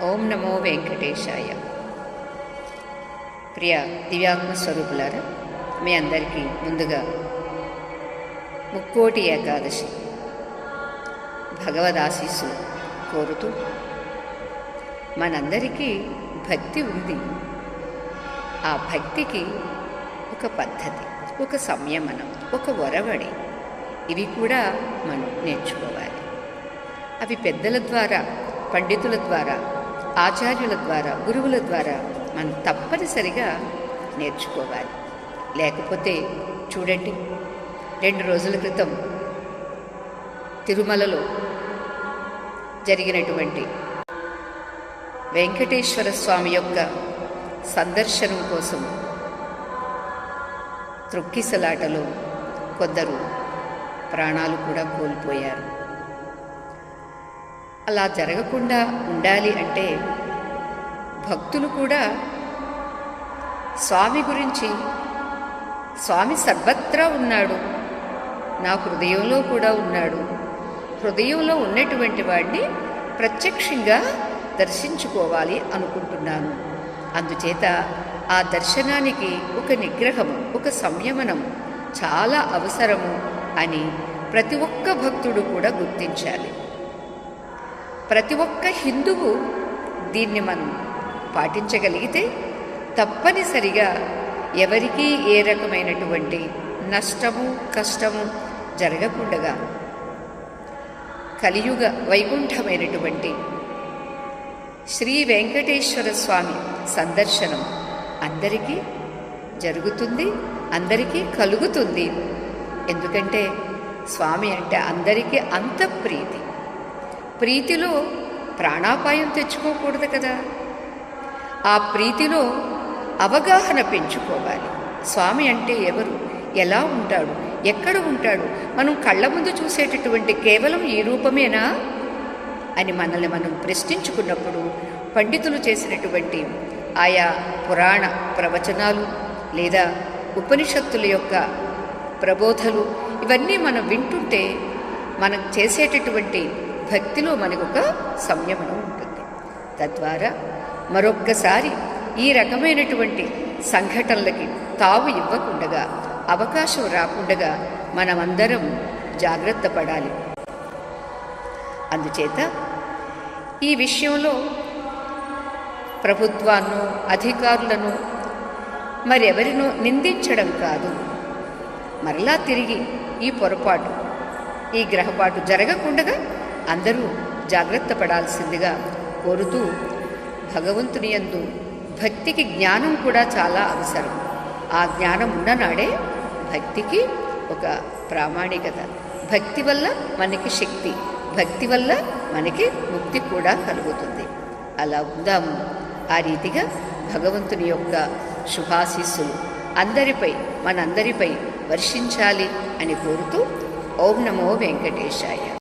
ఓం నమో వెంకటేశాయ. ప్రియ దివ్యాత్మ స్వరూపులారా మీ అందరికీ ముందుగా ముక్కోటి ఏకాదశి భగవదాశీస్సు కోరుతూ మనందరికీ భక్తి ఉంది. ఆ భక్తికి ఒక పద్ధతి ఒక సంయమనం ఒక ఒరవడి ఇవి కూడా మనం నేర్చుకోవాలి. అవి పెద్దల ద్వారా పండితుల ద్వారా ఆచార్యుల ద్వారా గురువుల ద్వారా మనం తప్పనిసరిగా నేర్చుకోవాలి. లేకపోతే చూడండి రెండు రోజుల క్రితం తిరుమలలో జరిగినటువంటి వెంకటేశ్వర స్వామి యొక్క సందర్శనం కోసం త్రొక్కిసలాటలో కొందరు ప్రాణాలు కూడా కోల్పోయారు. అలా జరగకుండా ఉండాలి అంటే భక్తులు కూడా స్వామి గురించి స్వామి సర్వత్రా ఉన్నాడు నా హృదయంలో కూడా ఉన్నాడు. హృదయంలో ఉన్నటువంటి వాడిని ప్రత్యక్షంగా దర్శించుకోవాలి అనుకుంటున్నాను. అందుచేత ఆ దర్శనానికి ఒక నిగ్రహము ఒక సంయమనం చాలా అవసరము అని ప్రతి ఒక్క భక్తుడు కూడా గుర్తించాలి. ప్రతి ఒక్క హిందువు దీన్ని మనం పాటించగలిగితే తప్పనిసరిగా ఎవరికీ ఏ రకమైనటువంటి నష్టము కష్టము జరగకుండగా కలియుగ వైకుంఠమైనటువంటి శ్రీ వెంకటేశ్వర స్వామి సందర్శనం అందరికీ జరుగుతుంది అందరికీ కలుగుతుంది. ఎందుకంటే స్వామి అంటే అందరికీ అంత ప్రీతి. ప్రీతిలో ప్రాణాపాయం తెచ్చుకోకూడదు కదా. ఆ ప్రీతిలో అవగాహన పెంచుకోవాలి. స్వామి అంటే ఎవరు? ఎలా ఉంటాడు? ఎక్కడ ఉంటాడు? మనం కళ్ళ ముందు చూసేటటువంటి కేవలం ఈ రూపమేనా? అని మనల్ని మనం ప్రశ్నించుకున్నప్పుడు పండితులు చేసినటువంటి ఆయా పురాణ ప్రవచనాలు లేదా ఉపనిషత్తుల యొక్క ప్రబోధలు ఇవన్నీ మనం వింటుంటే మనం చేసేటటువంటి భక్తిలో మనకు ఒక సంయమనం ఉంటుంది. తద్వారా మరొక్కసారి ఈ రకమైనటువంటి సంఘటనలకి తావు ఇవ్వకుండగా అవకాశం రాకుండగా మనమందరం జాగ్రత్త పడాలి. అందుచేత ఈ విషయంలో ప్రభుత్వాన్ని అధికారులను మరెవరినో నిందించడం కాదు. మరలా తిరిగి ఈ పొరపాటు ఈ గ్రహపాటు జరగకుండగా అందరూ జాగ్రత్త పడాల్సిందిగా కోరుతూ భగవంతుని యందు భక్తికి జ్ఞానం కూడా చాలా అవసరం. ఆ జ్ఞానం ఉన్ననాడే భక్తికి ఒక ప్రామాణికత. భక్తి వల్ల మనకి శక్తి భక్తి వల్ల మనకి ముక్తి కూడా కలుగుతుంది. అలా ఉందాము. ఆ రీతిగా భగవంతుని యొక్క శుభాశీస్సులు అందరిపై మనందరిపై వర్షించాలి అని కోరుతూ ఓం నమో వెంకటేశాయ.